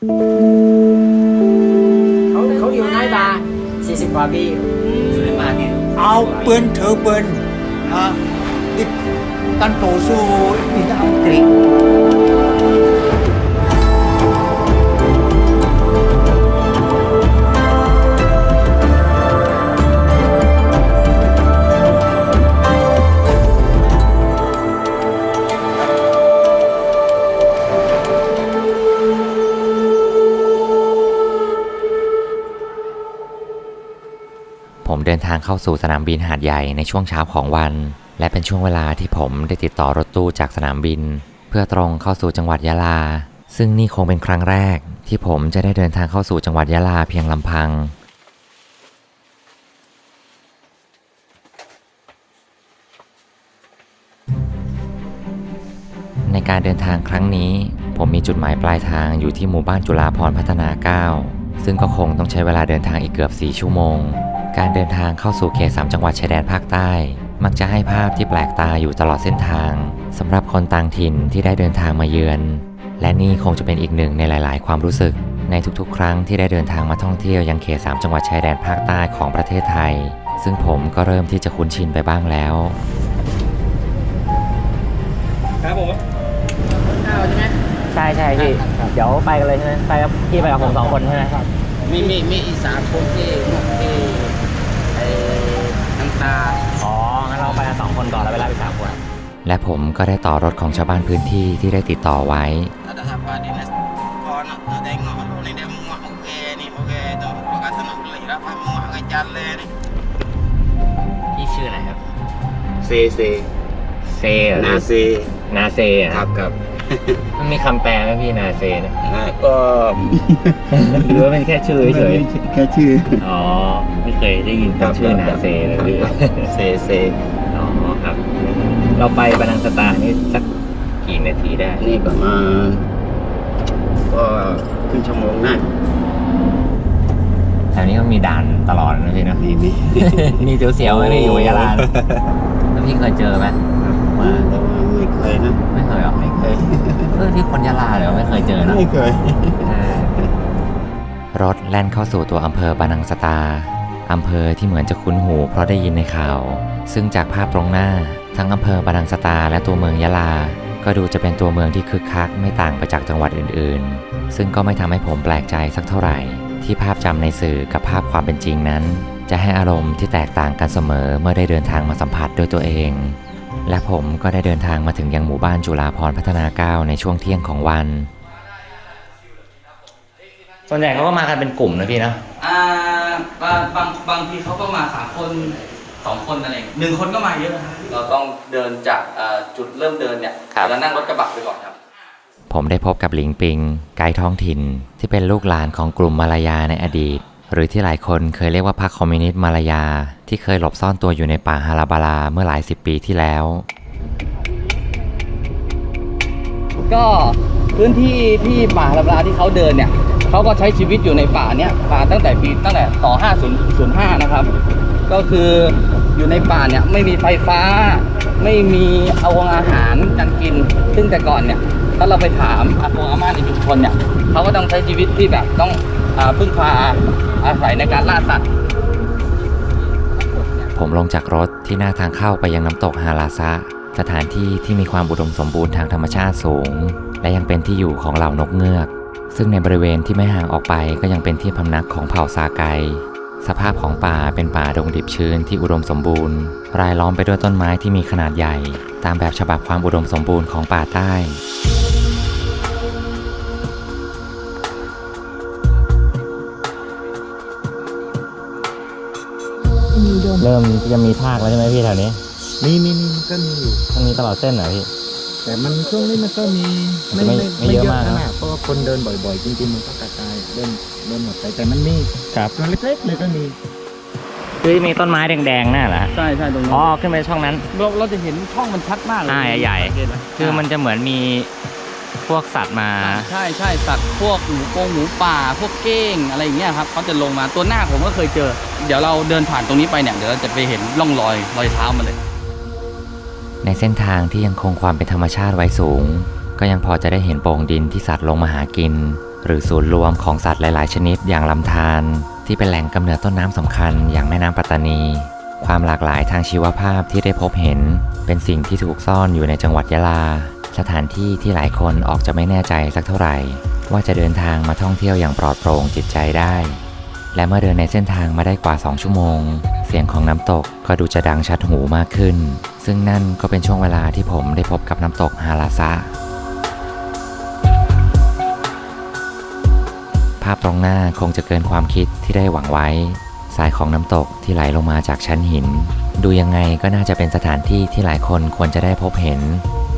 เขาเขาอยู่ไหนบาสี่สิบกว่าปีสุริมาเนี่ยเอาปืนถือปืนอะติดกันต่อสู้ที่อังกฤษ ดินทางเข้าสู่สนามบินหาดใหญ่ในช่วงเช้าของวัน และเป็นช่วงเวลาที่ผมได้ติดต่อรถตู้จากสนามบิน เพื่อตรงเข้าสู่จังหวัดยะลา ซึ่งนี่คงเป็นครั้งแรก ที่ผมจะได้เดินทางเข้าสู่จังหวัดยะลาเพียงลำพังในการเดินทางครั้งนี้ ผมมีจุดหมายปลายทางอยู่ที่หมู่บ้านจุฬาพรพัฒนา 9 ซึ่งก็คงต้องใช้เวลาเดินทางอีกเกือบ 4 ชั่วโมง การเดินทางเข้าสู่เขต 3 จังหวัดชายแดนภาคใต้ มักจะให้ภาพที่แปลกตาอยู่ตลอดเส้นทางสำหรับคนต่างถิ่นที่ได้เดินทางมาเยือน และนี่คงจะเป็นอีกหนึ่งในหลาย ๆ ความรู้สึก ในทุกๆ ครั้งที่ได้เดินทางมาท่องเที่ยวยังเขต 3 จังหวัดชายแดนภาคใต้ของประเทศไทย ซึ่งผมก็เริ่มที่จะคุ้นชินไปบ้างแล้ว ครับผมข้าวใช่ไหมใช่ใช่พี่ เดี๋ยวไปกันเลยใช่ไหมไปกับพี่ไปกับผมสองคนใช่ไหมครับ มีมีมีอีกสามคนที่ที่ 2 คนก่อนแล้วไปรับอีกสามคนและผมก็ได้ต่อรถของชาวบ้านพื้นที่ที่ได้ติดต่อไว้ พี่ชื่ออะไรครับ เซเซเซเหรอนาเซนาเซ่ครับครับมันมีคำแปลไหมพี่นาเซเนะก็หรือว่าเป็นแค่ชื่อเฉยแค่ชื่อ อ๋อ ไม่เคยได้ยินเป็นชื่อนาเซเลยเซเซ เราไปบานังสตานี่สักกี่นาทีได้ นี่ประมาณก็ครึ่งชั่วโมงได้แถวนี้ก็มีด่านตลอดนะพี่นะนี่นี่มีเสียวๆไหมพี่อยู่ยะลาแล้วพี่เคยเจอไหมมาแต่ว่าไม่เคยนะไม่เคยหรอไม่เคยเออที่คนยะลาเลยไม่เคยเจอนะไม่เคยรถแล่นเข้าสู่ตัวอำเภอบานังสตาอำเภอที่เหมือนจะคุ้นหูเพราะได้ยินในข่าว ซึ่งจากภาพตรงหน้า ทั้งอำเภอบานังสตาและตัวเมืองยะลา ก็ดูจะเป็นตัวเมืองที่คึกคักไม่ต่างไปจากจังหวัดอื่นๆ ซึ่งก็ไม่ทำให้ผมแปลกใจสักเท่าไหร่ ที่ภาพจำในสื่อกับภาพความเป็นจริงนั้น จะให้อารมณ์ที่แตกต่างกันเสมอเมื่อได้เดินทางมาสัมผัสด้วยตัวเอง และผมก็ได้เดินทางมาถึงยังหมู่บ้านจุฬาพรณ์พัฒนา9ในช่วงเที่ยงของวัน ส่วนใหญ่เขาก็มากันเป็นกลุ่มนะพี่นะอ่าบางบางบางทีเขาก็มาสามคน สองคนอะไรอย่างเงี้ยหนึ่งคนก็มาเยอะนะเราต้องเดินจากเอ่อจุดเริ่มเดินเนี่ยครับ เรานั่งรถกระบะไปก่อนครับ ผมได้พบกับหลิงปิง ไกด์ท้องถิ่น ที่เป็นลูกหลานของกลุ่มมาลายาในอดีต หรือที่หลายคนเคยเรียกว่าพรรคคอมมิวนิสต์มาลายา ที่เคยหลบซ่อนตัวอยู่ในป่าฮาราบาลาเมื่อหลายสิบปีที่แล้ว ก็พื้นที่ที่ป่าลาบลาที่เขาเดินเนี่ยเขาก็ใช้ชีวิตอยู่ในป่าเนี่ยป่าตั้งแต่ปีตั้งแต่25005นะครับ ก็คืออยู่ในป่าเนี่ยไม่มีไฟฟ้า ไม่มีเอาวงอาหารการกิน ซึ่งแต่ก่อนเนี่ยถ้าเราไปถามอากงอาม่าในชุมชนเนี่ยเขาก็ต้องใช้ชีวิตที่แบบต้องอาพึ่งพาอาศัยในการล่าสัตว์ ผมลงจากรถที่หน้าทางเข้าไปยังน้ำตกฮาราซะสถานที่ที่มีความอุดมสมบูรณ์ทางธรรมชาติสูง และยังเป็นที่อยู่ของเหล่านกเงือก ซึ่งในบริเวณที่ไม่ห่างออกไปก็ยังเป็นที่พำนักของเผ่าซาไก สภาพของป่าเป็นป่าดงดิบชื้นที่อุดมสมบูรณ์ รายล้อมไปด้วยต้นไม้ที่มีขนาดใหญ่ ตามแบบฉบับความอุดมสมบูรณ์ของป่าใต้เริ่มจะมีทากแล้วใช่ไหมพี่แถวนี้ มีมีมีมันก็มีอยู่มันมีตลอดเส้นเหรอพี่ แต่มันช่วงนี้มันก็มีมันไม่ไม่เยอะมากนะขนาดเพราะว่าคนเดินบ่อย ๆ จริงๆมันก็กระจายเดินเดินหมดไปแต่มันมีครับตัวเล็กๆเลยก็มีคือมีต้นไม้แดงๆน่ะเหรอใช่ใช่ตรงนี้อ๋อขึ้นไปช่องนั้นเราเราจะเห็นช่องมันชัดมากเลยอ่าใหญ่ๆสังเกตไหมคือมันจะเหมือนมีพวกสัตว์มา ใช่ใช่สัตว์พวกหมูโปงหมูป่า พวกเก้งอะไรอย่างเงี้ยครับเขาจะลงมาตัวหน้าผมก็เคยเจอ เดี๋ยวเราเดินผ่านตรงนี้ไปเนี่ยเดี๋ยวเราจะไปเห็นร่องรอยรอยเท้ามันเลย ในเส้นทางที่ยังคงความเป็นธรรมชาติไว้สูง ก็ยังพอจะได้เห็นโป่งดินที่สัตว์ลงมาหากิน หรือศูนย์รวมของสัตว์หลาย ๆ ชนิดอย่างลำธารที่เป็นแหล่งกำเนิดต้นน้ำสำคัญอย่างแม่น้ำปัตตานี ความหลากหลายทางชีวภาพที่ได้พบเห็น เป็นสิ่งที่ถูกซ่อนอยู่ในจังหวัดยะลา สถานที่ที่หลายคนออกจะไม่แน่ใจสักเท่าไหร่ ว่าจะเดินทางมาท่องเที่ยวอย่างปลอดโปร่งจิตใจได้ และเมื่อเดินในเส้นทางมาได้กว่า 2 ชั่วโมง เสียงของน้ำตกก็ดูจะดังชัดหูมากขึ้น ซึ่งนั่นก็เป็นช่วงเวลาที่ผมได้พบกับน้ำตกฮาราซะภาพตรงหน้าคงจะเกินความคิดที่ได้หวังไว้ สายของน้ำตกที่ไหลลงมาจากชั้นหิน ดูยังไงก็น่าจะเป็นสถานที่ที่หลายคนควรจะได้พบเห็น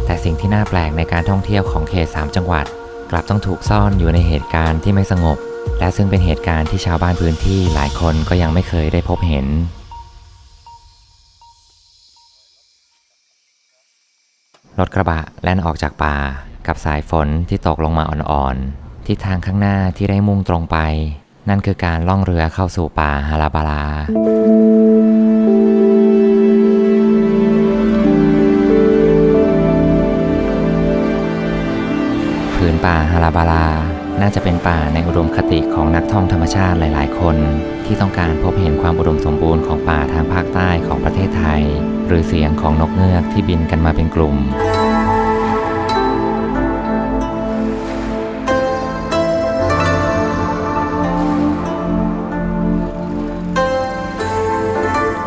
แต่สิ่งที่น่าแปลกในการท่องเที่ยวของเขต 3 จังหวัด กลับต้องถูกซ่อนอยู่ในเหตุการณ์ที่ไม่สงบ และซึ่งเป็นเหตุการณ์ที่ชาวบ้านพื้นที่หลายคนก็ยังไม่เคยได้พบเห็น รถกระบะแล่นออกจากป่ากับสายฝนที่ตกลงมาอ่อนๆทิศทางข้างหน้าที่ได้มุ่งตรงไป นั่นคือการล่องเรือเข้าสู่ป่าฮาราบาลาผืนป่าฮาราบาลา น่าจะเป็นป่าในอุดมคติของนักท่องธรรมชาติหลาย ๆ คน ที่ต้องการพบเห็นความอุดมสมบูรณ์ของป่าทางภาคใต้ของประเทศไทย หรือเสียงของนกเงือกที่บินกันมาเป็นกลุ่ม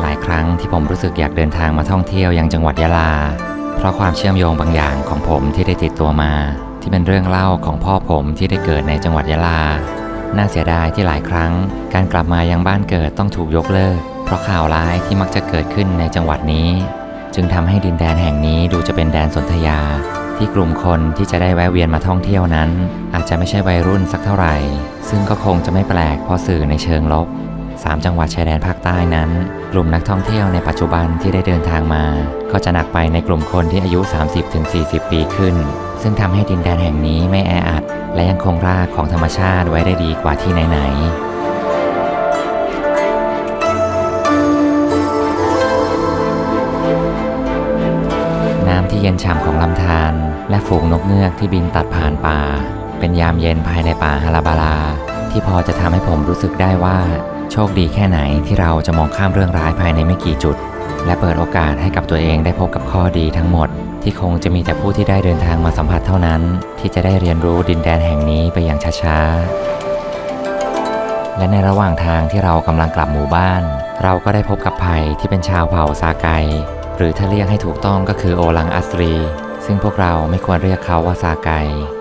หลายครั้งที่ผมรู้สึกอยากเดินทางมาท่องเที่ยวยังจังหวัดยะลา เพราะความเชื่อมโยงบางอย่างของผมที่ได้ติดตัวมา ที่เป็นเรื่องเล่าของพ่อผมที่ได้เกิดในจังหวัดยะลา น่าเสียดายที่หลายครั้ง การกลับมายังบ้านเกิดต้องถูกยกเลิก เพราะข่าวร้ายที่มักจะเกิดขึ้นในจังหวัดนี้ จึงทำให้ดินแดนแห่งนี้ดูจะเป็นแดนสนธยา ที่กลุ่มคนที่จะได้แวะเวียนมาท่องเที่ยวนั้น อาจจะไม่ใช่วัยรุ่นสักเท่าไหร่ ซึ่งก็คงจะไม่แปลกเพราะสื่อในเชิงลบ สามจังหวัดชายแดนภาคใต้นั้น กลุ่มนักท่องเที่ยวในปัจจุบันที่ได้เดินทางมา ก็จะหนักไปในกลุ่มคนที่อายุ 30-40 ปีขึ้น ซึ่งทำให้ดินแดนแห่งนี้ไม่แออัด และยังคงรากของธรรมชาติไว้ได้ดีกว่าที่ไหนๆน้ำที่เย็นฉ่ำของลำธารและฝูงนกเงือกที่บินตัดผ่านป่า เป็นยามเย็นภายในป่าฮาราบาลาที่พอจะทำให้ผมรู้สึกได้ว่า โชคดีแค่ไหนที่เราจะมองข้ามเรื่องร้ายภายในไม่กี่จุด และเปิดโอกาสให้กับตัวเองได้พบกับข้อดีทั้งหมด ที่คงจะมีแต่ผู้ที่ได้เดินทางมาสัมผัสเท่านั้น ที่จะได้เรียนรู้ดินแดนแห่งนี้ไปอย่างช้าๆ และในระหว่างทางที่เรากำลังกลับหมู่บ้าน เราก็ได้พบกับไผ่ที่เป็นชาวเผ่าซาไก หรือถ้าเรียกให้ถูกต้องก็คือโอลังอัสรี ซึ่งพวกเราไม่ควรเรียกเขาว่าซาไก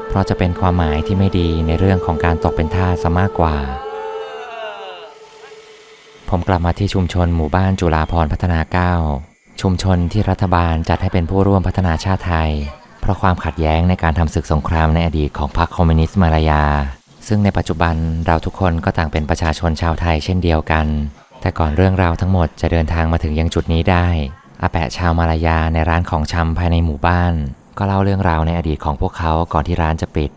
เพราะจะเป็นความหมายที่ไม่ดีในเรื่องของการตกเป็นทาสซะมากกว่า ผมกลับมาที่ชุมชนหมู่บ้านจุฬาพรณ์พัฒนา 9 ชุมชนที่รัฐบาลจัดให้เป็นผู้ร่วมพัฒนาชาติไทย เพราะความขัดแย้งในการทำศึกสงครามในอดีตของพรรคคอมมิวนิสต์มาลายา ซึ่งในปัจจุบันเราทุกคนก็ต่างเป็นประชาชนชาวไทยเช่นเดียวกัน แต่ก่อนเรื่องราวทั้งหมดจะเดินทางมาถึงยังจุดนี้ได้อาแปะชาวมาลายาในร้านของชำภายในหมู่บ้าน ก็เล่าเรื่องราวในอดีตของพวกเขาก่อนที่ร้านจะปิด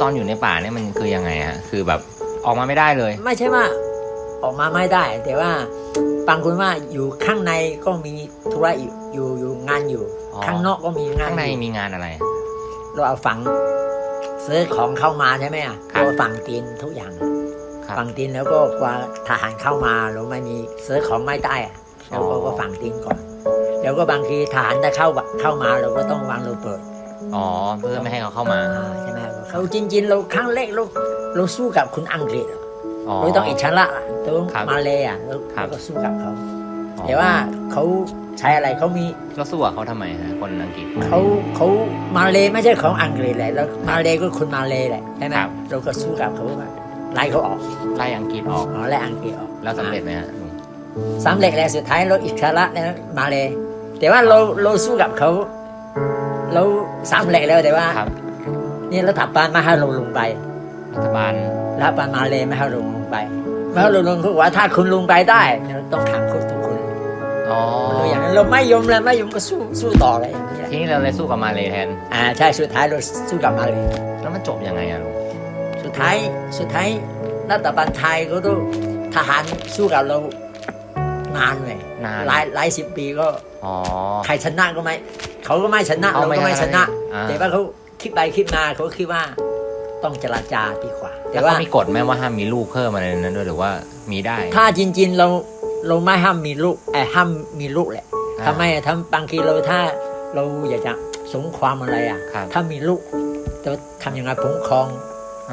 ตอนอยู่ในป่าเนี่ยมันคือยังไงฮะคือแบบออกมาไม่ได้เลย ไม่ใช่ว่า ออกมาไม่ได้ แต่ว่าบางคนว่าอยู่ข้างในก็มีธุระอยู่อยู่อยู่งานอยู่ อ๋อ ข้างนอกก็มีงานข้างในอยู่มีงานอะไร เราเอาฝังซื้อของเข้ามาใช่ไหมอะครับ เราฝังตีนทุกอย่างครับ ฝังตีนแล้วก็กว่าทหารเข้ามาเราไม่มีซื้อของไม่ได้อะเราก็ก็ฝังตีนก่อน แล้วก็บางทีทหารจะเข้าเข้ามาเราก็ต้องวางระเบิด อ๋อ เพื่อไม่ให้เขาเข้ามา อ่าใช่ไหมเขาจริงๆ เราครั้งแรกเราเราสู้กับคุณอังกฤษอะ อ๋อ เราต้องอิจฉาละต้องครับมาเลยอะเราครับ เราก็สู้กับเขาอ๋อแต่ว่าเขาใช้อะไรเขามีแล้วสู้กับเขาทำไมฮะคนอังกฤษ เขาเขามาเลยไม่ใช่ของอังกฤษแหละแล้วมาเลยก็คนมาเลยแหละใช่ไหมครับ เราก็สู้กับเขาว่าไล่เขาออกไล่อังกฤษออกอ๋อไล่อังกฤษออก แล้วสำเร็จไหมฮะลุงสำเร็จแล้วสุดท้ายเราอิสระแล้วมาเลย แต่ว่าเราเราสู้กับเขา เราสำเร็จแล้วแต่ว่า ครับ นี่รัฐบาลไม่ให้เราลงไป รัฐบาลรัฐบาลมาเลยไม่ให้เราลงไปไม่ให้เราลงเขาบอกว่าถ้าคุณลงไปได้เราต้องขังคุณทุกคนอ๋อเราอย่างนั้นเราไม่ยอมเลยไม่ยอมก็สู้สู้ต่อเลยอย่างนี้แหละทีนี้เราเลยสู้กับมาเลยแทนอ่าใช่สุดท้ายเราสู้กับมาเลยแล้วมันจบยังไงอะลุงสุดท้ายสุดท้ายรัฐบาลไทยก็ต้องทหารสู้กับเรานานเลยนานหลายหลายสิบปีก็อ๋อใครชนะก็ไม่เขาก็ไม่ชนะเอาเราไม่ก็ไม่ชนะอ่าแต่ว่าเขาคิดไปคิดมาเขาคิดว่า ต้องเจรจาดีกว่า แต่แต่ว่าว่ามีกฎไหมว่าห้ามมีลูกเพิ่มอะไรในนั้นด้วยหรือว่ามีได้ ถ้าจริง ๆ เราเราไม่ห้ามมีลูกไอ้ห้ามมีลูกแหละอ่าทำไมอะทำบางทีเราถ้าเราอยากจะสงความอะไรอะ ครับ ถ้ามีลูกจะทำยังไงคุ้มครอง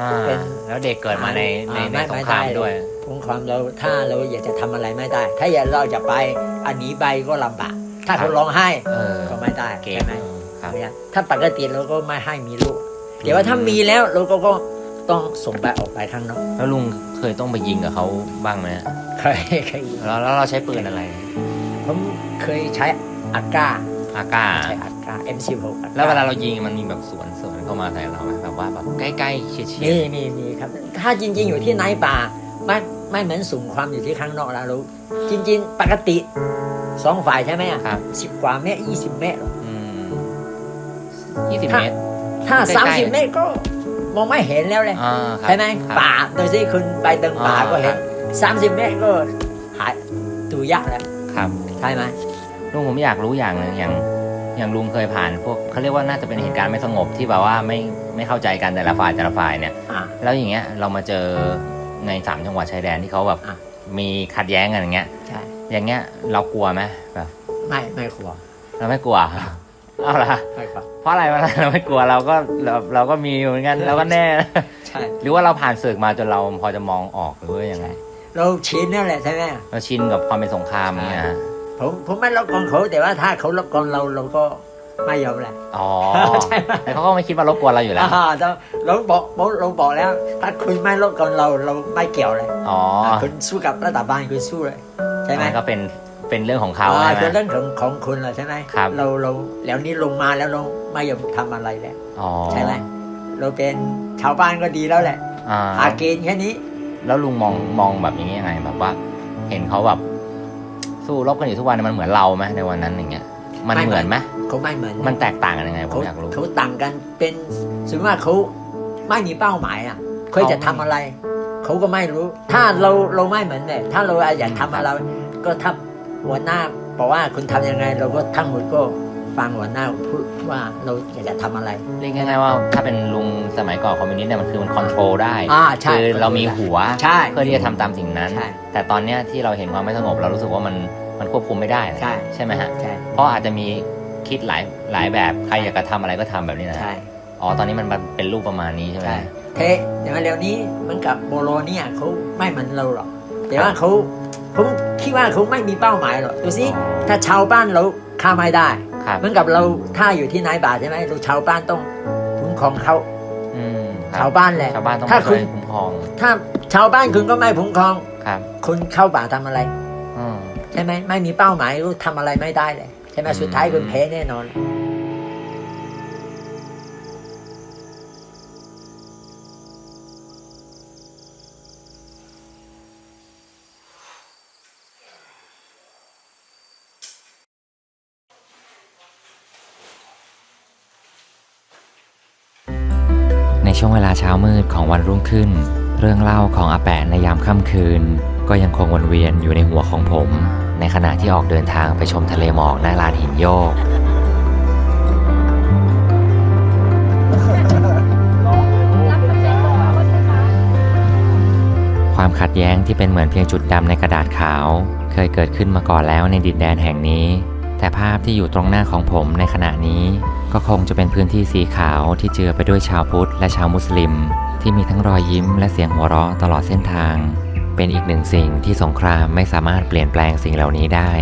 อ่าเป็น แล้วเด็กเกิดมาในในอ่าในไม่สงไม่ครามได้ด้วยคุ้มครองเราถ้าเราอยากจะทำอะไรไม่ได้ ถ้าอยากเราจะไปอันนี้ไปก็ลำบากถ้าครับเขาร้องไห้เออก็ไม่ได้เก่งใช่ไหมครับเนี่ยถ้าปกติเราก็ไม่ให้มีลูก แต่ว่าถ้ามีแล้วเราก็ก็ต้องส่งไปออกไปข้างนอกแล้วลุงเคยต้องไปยิงกับเขาบ้างไหมเคยเคยแล้วแล้วเราใช้ปืนอะไรผมเคยใช้อากาอาก้าใช้อากา M16 อากแล้วเวลาเรายิงมันมีแบบสวนสวนเข้ามาใส่เราไหมแบบว่าแบบใกล้ๆเฉียดเฉียมีมีมีครับ ถ้าจริง ๆ อยู่ที่ในป่าไม่ไม่เหมือนสูงความอยู่ที่ข้างนอกแล้วรู้จริง ๆ ปกติสองฝ่ายใช่ไหมอะครับ สิบกว่าเมตรยี่สิบเมตรหรอกอืมยี่สิบถ้า เมตร ถ้าใกล้ๆสามสิบเมตรก็มองไม่เห็นแล้วเลยอ่าครับใช่ไหมครับป่าโดยที่คุณไปเดินป่าอ่าก็เห็นครับสามสิบเมตรก็หายตัวยากแล้วครับใช่ไหมลุงผมอยากรู้อย่างหนึ่งอย่าง อย่างลุงเคยผ่าน พวกเขาเรียกว่าน่าจะเป็นเหตุการณ์ไม่สงบที่แบบว่าไม่ไม่เข้าใจกันแต่ละฝ่ายแต่ละฝ่ายเนี่ย อ่า แล้วอย่างเงี้ยเรามาเจอในสามจังหวัดชายแดนที่เขาแบบอะ มีขัดแย้งกันอย่างเงี้ย ใช่อย่างเงี้ยเรากลัวไหมแบบไม่ไม่กลัว เราไม่กลัว เอาละไม่กลัวเพราะอะไรวะเราไม่กลัวเราก็เราเราก็มีเหมือนกันเราก็แน่ ใช่ หรือว่าเราผ่านศึกมาจนเราพอจะมองออกหรือว่ายังไงเราชินนั่นแหละใช่ไหมเราชินกับความเป็นสงครามเนี่ยฮะผมผมไม่ลบกวนเขาแต่ว่าถ้าเขาลบกวนเราเราก็ไม่ยอมแหละ อ๋อใช่ไหม แต่เขาก็ไม่คิดว่ารบกวนเราอยู่แล้ว อ่าแต่เราบอกบอกเราบอกแล้ว ถ้าคุณไม่ลบกวนเราเราไม่เกี่ยวเลยอ๋อ คุณสู้กับรัฐบาลคุณสู้เลย ใช่ไหมอันนั้นก็เป็น เป็นเรื่องของเขาอ่ใช่ไหม เป็นเรื่องของของคุณเลยใช่ไหมครับ เราเราแล้วนี้ลงมาแล้วเราไม่ยอมทำอะไรแล้ว อ๋อใช่ไหมเราเป็นชาวบ้านก็ดีแล้วแหละอ่าหาเกณฑ์แค่นี้ แล้วลุงมองมองแบบนี้ยังไงแบบว่า เห็นเขาแบบสู้รบกันอยู่ทุกวันมันเหมือนเราไหมในวันนั้นอย่างเงี้ย มันไม่ เหมือนไหมเขาไม่เหมือนมันแตกต่างกันยังไงผเขามอยากรู้ เขาต่างกันเป็นส่วนมากเขาไม่มีเป้าหมายอะเคยจะทำอะไร เขาก็ไม่รู้ ถ้าเราเราไม่เหมือนเนี่ยถ้าเราอยากทำอะไร ก็ถ้า หัวหน้าบอกว่าคุณทำยังไง เราก็ทั้งหมดก็ฟังหัวหน้าพูดว่าเราอยากจะทำอะไรเรียกง่ายๆว่าถ้าเป็นลุงสมัยก่อนคอมมิวนิสต์เนี่ยมันคือมันคอนโทรลได้อ่าใช่คือเรามีหัวใช่เพื่อที่จะทำตามสิ่งนั้นใช่แต่ตอนเนี้ยที่เราเห็นความไม่สงบเรารู้สึกว่ามันมันควบคุมไม่ได้ใช่ใช่ไหมฮะใช่เพราะอาจจะมีคิดหลายหลายแบบใครอยากจะทำอะไรก็ทำแบบนี้นะใช่อ๋อตอนนี้มันเป็นรูปประมาณนี้ใช่ไหมใช่เทแต่ว่าเร็วนี้เหมันกับโบโลเนี่ยเขาไม่เหมือนเราหรอกแต่ว่าเขา ผมคิดว่าเขาไม่มีเป้าหมายหรอกดูสิถ้าชาวบ้านเราฆ่าไม่ได้ ครับเหมือนกับเราถ้าอยู่ที่นายบาทใช่ไหมเราชาวบ้านต้องคุ้มครองเขา อืมครับชาวบ้านแหละชาวบ้านต้องถ้าช่คุวยณคุ้มครองถ้าชาวบ้านคุณก็ไม่คุ้มครองครับคุณเข้าป่าทำอะไร อืม ใช่ไหมไม่มีเป้าหมายก็ทำอะไรไม่ได้เลยใช่ไหมอืม สุดท้ายคุณแพ้แน่นอนใน เช้ามืดของวันรุ่งขึ้น เรื่องเล่าของอาแปะในยามค่ำคืน ก็ยังคงวนเวียนอยู่ในหัวของผม ในขณะที่ออกเดินทางไปชมทะเลหมอกหน้าลานหินโยกความขัดแย้งที่เป็นเหมือนเพียงจุดดำในกระดาษขาว เคยเกิดขึ้นมาก่อนแล้วในดินแดนแห่งนี้ แต่ภาพที่อยู่ตรงหน้าของผมในขณะนี้ ก็คงจะเป็นพื้นที่สีขาวที่เจือไปด้วยชาวพุทธและชาวมุสลิม ที่มีทั้งรอยยิ้มและเสียงหัวเราะตลอดเส้นทาง เป็นอีกหนึ่งสิ่งที่สงครามไม่สามารถเปลี่ยนแปลงสิ่งเหล่านี้ได้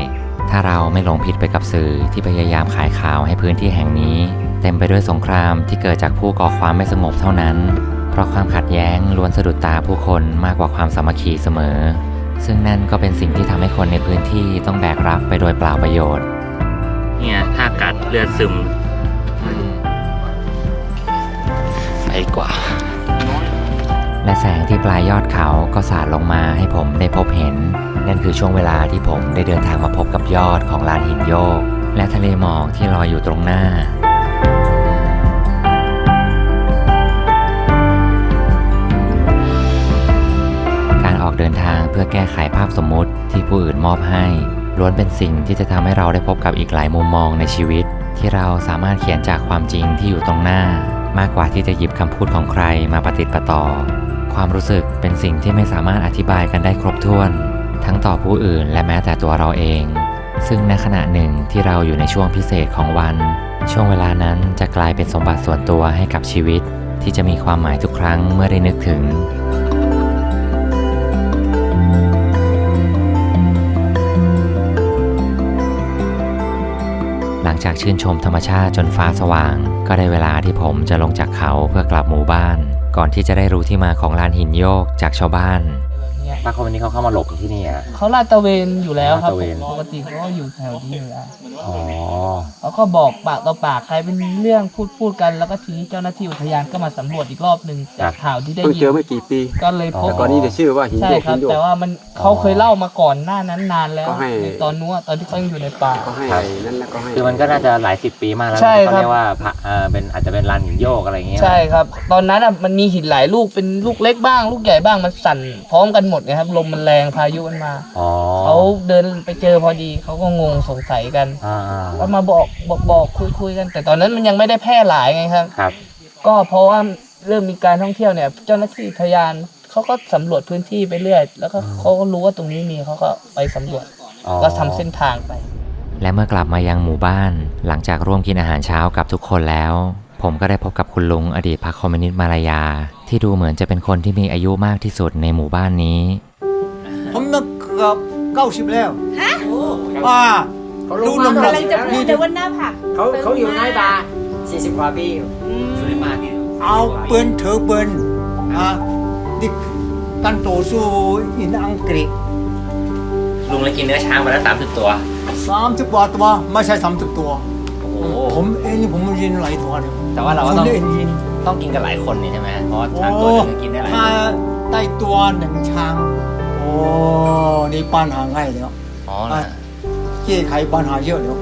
ถ้าเราไม่หลงผิดไปกับสื่อที่พยายามขายข่าวให้พื้นที่แห่งนี้ เต็มไปด้วยสงครามที่เกิดจากผู้ก่อความไม่สงบเท่านั้น เพราะความขัดแย้งล้วนสะดุดตาผู้คนมากกว่าความสามัคคีเสมอ ซึ่งนั่นก็เป็นสิ่งที่ทำให้คนในพื้นที่ต้องแบกรับไปโดยเปล่าประโยชน์ เนี่ยถ้ากัดเลือดซึม ไปกว่า และแสงที่ปลายยอดเขาก็สาดลงมาให้ผมได้พบเห็น นั่นคือช่วงเวลาที่ผมได้เดินทางมาพบกับยอดของลานหินโยก และทะเลหมอกที่ลอยอยู่ตรงหน้าการออกเดินทางเพื่อแก้ไขภาพสมมุติที่ผู้อื่นมอบให้ล้วนเป็นสิ่งที่จะทำให้เราได้พบกับอีกหลายมุมมองในชีวิต ที่เราสามารถเขียนจากความจริงที่อยู่ตรงหน้า มากกว่าที่จะหยิบคำพูดของใครมาปฏิติประต่อ ความรู้สึกเป็นสิ่งที่ไม่สามารถอธิบายกันได้ครบถ้วน ทั้งต่อผู้อื่นและแม้แต่ตัวเราเอง ซึ่งในขณะหนึ่งที่เราอยู่ในช่วงพิเศษของวัน ช่วงเวลานั้นจะกลายเป็นสมบัติส่วนตัวให้กับชีวิต ที่จะมีความหมายทุกครั้งเมื่อได้นึกถึง จากชื่นชมธรรมชาติจนฟ้าสว่าง ก็ได้เวลาที่ผมจะลงจากเขาเพื่อกลับหมู่บ้าน ก่อนที่จะได้รู้ที่มาของลานหินโยกจากชาวบ้าน ป้าคนนี้เขาเข้ามาหลบที่นี่อะ เขาลาดตระเวนอยู่แล้วครับลาดตระเวน ปกติเขาก็อยู่แถวนี้อยู่แล้วอ๋อ เขาก็บอกปากต่อปากใครเป็นเรื่องพูดพูดกัน แล้วก็ทีนี้เจ้าหน้าที่อุทยานก็มาสำรวจอีกรอบหนึ่งจากข่าวที่ได้เพิ่งยิเจอไม่กี่ปีก็เลยพบ แต่ก่อนนี้จะชื่อว่าหินใช่โยกครัหิบ นโยกแต่ว่ามันเขาเคยเล่ามาก่อนหน้านั้นนานแล้วก็ให้ ในตอนนู้นตอนที่เขายังอยู่ในป่า ก็ให้ครับไอ้นั่นแล้วก็ให้คือมันก็น่าจะหลายสิบปีมากแล้วนะใช่เขาครับเรียกว่าพระเออเป็นอาจจะเป็นลานหินโยกอะไรอย่างเงี้ยใช่ครับ ตอนนั้นอะมันมีหินหลายลูกเป็นลูกเล็กบ้าง ลูกใหญ่บ้างมันสั่นพร้อมกันหมดนะครับ ลมมันแรงพายุมันมาอ๋อเขาเดินไปเจอพอดีเขาก็งงสงสัยกันอ่าก็มาบอกบอกบอกคุยคุยกัน แต่ตอนนั้นมันยังไม่ได้แพร่หลายไงครับ ครับ ก็เพราะว่าเริ่มมีการท่องเที่ยวเนี่ย เจ้าหน้าที่อุทยานเขาก็สำรวจพื้นที่ไปเรื่อย แล้วก็เขาก็รู้ว่าตรงนี้มีเขาก็ไปสำรวจอ๋อ ก็ทำเส้นทางไป และเมื่อกลับมายังหมู่บ้าน หลังจากร่วมกินอาหารเช้ากับทุกคนแล้ว ผมก็ได้พบกับคุณลุงอดีตพรรคคอมมิวนิสต์มาลายา ที่ดูเหมือนจะเป็นคนที่มีอายุมากที่สุดในหมู่บ้านนี้ ผมนักเกือบเก้าสิบแล้วฮะว่าเขาลดูงน้ำหมานักกำลังจะพูดเลยว่าหน้าผักเขาเขาอยู่ในบาร์40กว่าปีอยู่เอาเปืนเถอเปืนอะดิการต่อสู้อินอังกฤษลุงเลยกินเนื้อช้างมาแล้วสามสิบตัวสามสิบกว่าตัวไม่ใช่สามสิบตัวโอ้โหผมเองนี่ผมยินหลายตัวเนี่ยแต่ว่าเราก็คนต้องเล่นยิน ต้องกินกันหลายคนนี่ใช่ไหมเพราะว่าโอ้ช้างตัวหนึงกินได้หลายคถ้านได้ตัวหนึ่งช้าง โอ้นี่ปัญหาง่ายแล้วอ๋ออะนะแก้ไขปัญหาเยอะแล้ว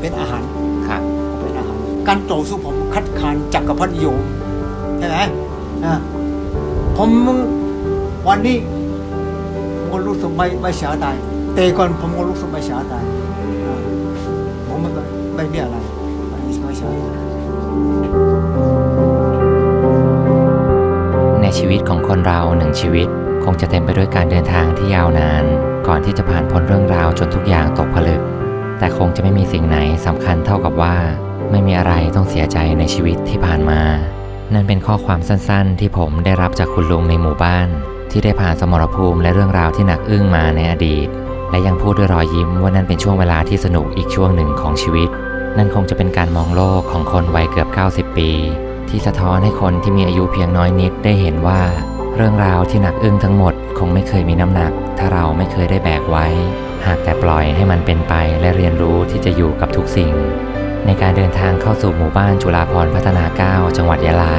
เป็นอาหารครับเป็นอาหาร การต่อสู้ผมคัดค้านจักรพรรดิโยมใช่ไหมอะผมวันนี้ผมก็รู้สึกไม่ไม่เสียดายแต่ก่อนผมก็รู้สึกไม่เสียดายอะผมไม่ไม่มีอะไร ชีวิตของคนเราหนึ่งชีวิต คงจะเต็มไปด้วยการเดินทางที่ยาวนาน ก่อนที่จะผ่านพ้นเรื่องราวจนทุกอย่างตกผลึก แต่คงจะไม่มีสิ่งไหนสำคัญเท่ากับว่า ไม่มีอะไรต้องเสียใจในชีวิตที่ผ่านมา นั่นเป็นข้อความสั้นๆ ที่ผมได้รับจากคุณลุงในหมู่บ้าน ที่ได้ผ่านสมรภูมิและเรื่องราวที่หนักอึ้งมาในอดีต และยังพูดด้วยรอยยิ้มว่านั่นเป็นช่วงเวลาที่สนุกอีกช่วงหนึ่งของชีวิต นั่นคงจะเป็นการมองโลกของคนวัยเกือบ 90 ปี ที่สะท้อนให้คนที่มีอายุเพียงน้อยนิดได้เห็นว่า เรื่องราวที่หนักอึ้งทั้งหมด คงไม่เคยมีน้ำหนัก ถ้าเราไม่เคยได้แบกไว้ หากแต่ปล่อยให้มันเป็นไปและเรียนรู้ที่จะอยู่กับทุกสิ่ง ในการเดินทางเข้าสู่หมู่บ้านจุฬาพรพัฒนา 9 จังหวัดยะลา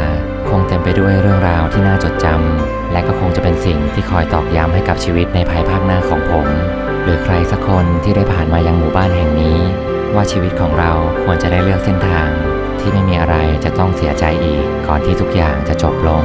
คงเต็มไปด้วยเรื่องราวที่น่าจดจำและก็คงจะเป็นสิ่งที่คอยตอกย้ำให้กับชีวิตในภายภาคหน้าของผม หรือใครสักคนที่ได้ผ่านมายังหมู่บ้านแห่งนี้ ว่าชีวิตของเราควรจะได้เลือกเส้นทาง ที่ไม่มีอะไรจะต้องเสียใจอีกก่อนที่ทุกอย่างจะจบลง